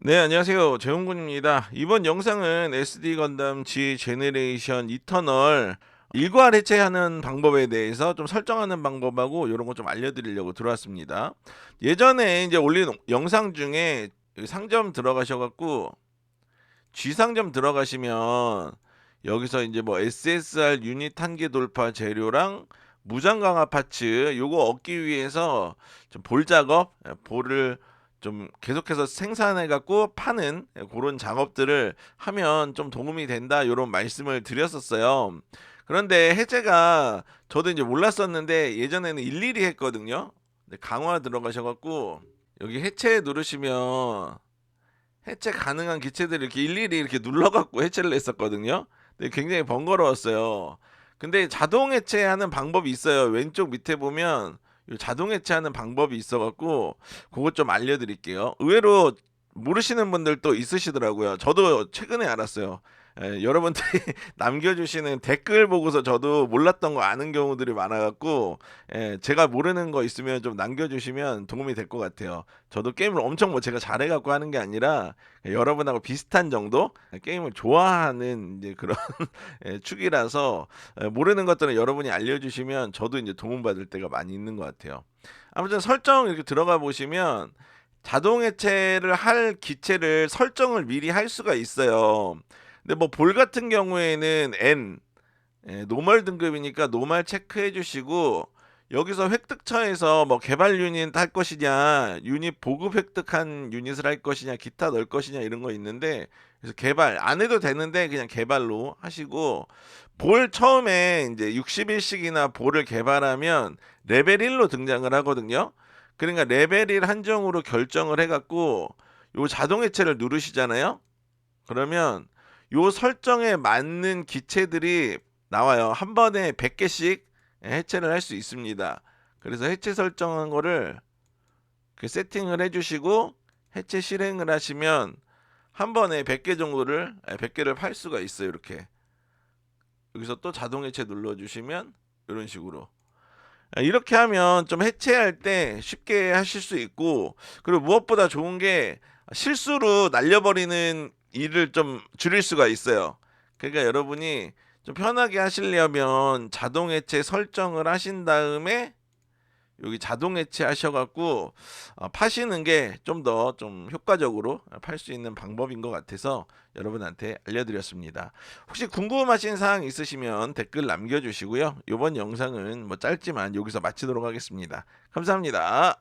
네, 안녕하세요. 재홍군입니다. 이번 영상은 SD 건담 G 제네레이션 이터널 일괄 해체하는 방법에 대해서 좀 설정하는 방법하고 이런 거 좀 알려드리려고 들어왔습니다. 예전에 이제 올린 영상 중에 상점 들어가셔갖고 G 상점 들어가시면 여기서 이제 뭐 SSR 유닛 한계 돌파 재료랑 무장 강화 파츠 요거 얻기 위해서 좀 볼 작업, 예, 볼을 좀 계속해서 생산해 갖고 파는 그런 작업들을 하면 좀 도움이 된다 이런 말씀을 드렸었어요. 그런데 해제가 저도 이제 몰랐었는데 예전에는 일일이 했거든요. 강화 들어가셔 갖고 여기 해체 누르시면 해체 가능한 기체들을 이렇게 일일이 이렇게 눌러 갖고 해체를 했었거든요. 근데 굉장히 번거로웠어요. 근데 자동 해체하는 방법이 있어요. 왼쪽 밑에 보면 요 자동 해체하는 방법이 있어갖고 그것 좀 알려드릴게요. 의외로 모르시는 분들도 있으시더라고요. 저도 최근에 알았어요. 에, 여러분들이 남겨주시는 댓글 보고서 저도 몰랐던 거 아는 경우들이 많아갖고 에, 제가 모르는 거 있으면 좀 남겨주시면 도움이 될 것 같아요. 저도 게임을 엄청 뭐 제가 잘해갖고 하는 게 아니라 여러분하고 비슷한 정도 게임을 좋아하는 이제 그런 에, 축이라서 에, 모르는 것들은 여러분이 알려주시면 저도 이제 도움받을 때가 많이 있는 것 같아요. 아무튼 설정 이렇게 들어가 보시면 자동 해체를 할 기체를 설정을 미리 할 수가 있어요. 근데 뭐 볼 같은 경우에는 N 예, 노멀 등급이니까 노멀 체크해 주시고 여기서 획득처에서 뭐 개발 유닛 할 것이냐 유닛 보급 획득한 유닛을 할 것이냐 기타 넣을 것이냐 이런 거 있는데 그래서 개발 안 해도 되는데 그냥 개발로 하시고 볼 처음에 이제 60일씩이나 볼을 개발하면 레벨 1로 등장을 하거든요. 그러니까 레벨 1 한정으로 결정을 해 갖고 요 자동 해체를 누르시잖아요. 그러면 요 설정에 맞는 기체들이 나와요. 한 번에 100개씩 해체를 할 수 있습니다. 그래서 해체 설정한 거를 그 세팅을 해주시고 해체 실행을 하시면 한 번에 100개 정도를 100개를 팔 수가 있어요. 이렇게 여기서 또 자동 해체 눌러주시면 이런 식으로 아, 이렇게 하면 좀 해체할 때 쉽게 하실 수 있고 그리고 무엇보다 좋은 게 실수로 날려버리는 일을 좀 줄일 수가 있어요. 그러니까 여러분이 좀 편하게 하시려면 자동 해체 설정을 하신 다음에 여기 자동 해체 하셔갖고 어, 파시는 게 좀더좀 효과적으로 팔 수 있는 방법인 것 같아서 여러분한테 알려드렸습니다. 혹시 궁금하신 사항 있으시면 댓글 남겨주시고요. 이번 영상은 뭐 짧지만 여기서 마치도록 하겠습니다. 감사합니다.